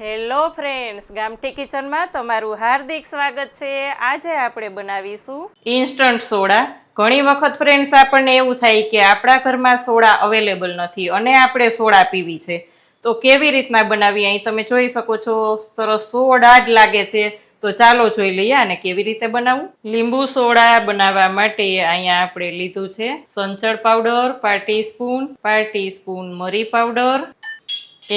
Hello friends ગામઠી કિચનમાં તમારું હાર્દિક સ્વાગત છે. આજે આપણે બનાવીશું ઇન્સ્ટન્ટ સોડા. ઘણી વખત ફ્રેન્ડ્સ આપણને એવું થાય કે આપણા ઘરમાં સોડા અવેલેબલ નથી અને આપણે સોડા પીવી છે. તો કેવી રીતના બનાવી અહીં તમે જોઈ શકો છો, સરસ સોડા જ લાગે છે. તો ચાલો જોઈ લઈએ અને કેવી રીતે બનાવવું. લીંબુ સોડા બનાવવા માટે અહીંયા આપણે લીધું છે સંચળ પાવડર પાર્ટી સ્પૂન પાર્ટી સ્પૂન મરી પાવડર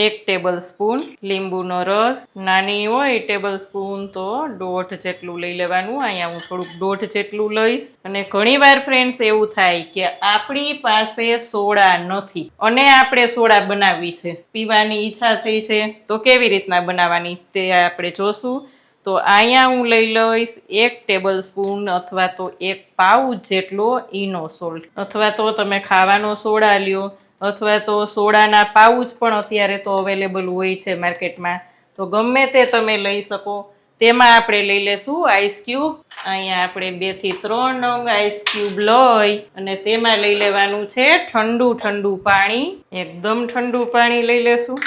એક ટેબલ સ્પૂન લીંબુનો રસ. નાની હોય ટેબલ સ્પૂન તો દોઢ જેટલું લઈ લેવાનું. અહીંયા હું થોડુંક દોઢ જેટલું લઈશ. અને ઘણીવાર ફ્રેન્ડ્સ એવું થાય કે આપણી પાસે સોડા નથી. અને આપણે સોડા બનાવવી છે. પીવાની ઈચ્છા થઈ છે. તો કેવી રીતના બનાવવાની તે આપણે જોશું. તો અહીંયા હું લઈ લઈશ એક ટેબલ સ્પૂન અથવા તો એક પાઉચ જેટલો ઈનો સોલ્ટ. અથવા તો તમે ખાવાનો સોડા લ્યો. અથવા તો સોડાના પાઉચ પણ અત્યારે તો અવેલેબલ હોય છે માર્કેટમાં તો ગમે તે તમે લઈ શકો. તેમાં આપણે લઈ લેશું આઈસ ક્યુબ અહીંયા આપણે બેથી ત્રણ નંગ આઈસ ક્યુબ લઈ અને તેમાં લઈ લેવાનું છે ઠંડુ ઠંડુ પાણી. એકદમ ઠંડુ પાણી લઈ લેશું.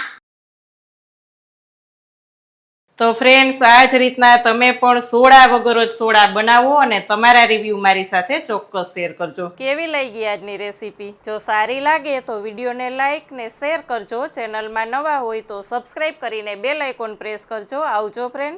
તો ફ્રેન્ડ્સ આ જ રીતના તમે પણ સોડા વગર જ સોડા બનાવો અને તમારા રિવ્યૂ મારી સાથે ચોક્કસ શેર કરજો. કેવી લઈ ગઈ આજની રેસીપી જો સારી લાગે તો વિડીયોને લાઈક ને શેર કરજો. ચેનલમાં નવા હોય તો સબસ્ક્રાઈબ કરીને બેલ આઇકોન પ્રેસ કરજો. આવજો ફ્રેન્ડ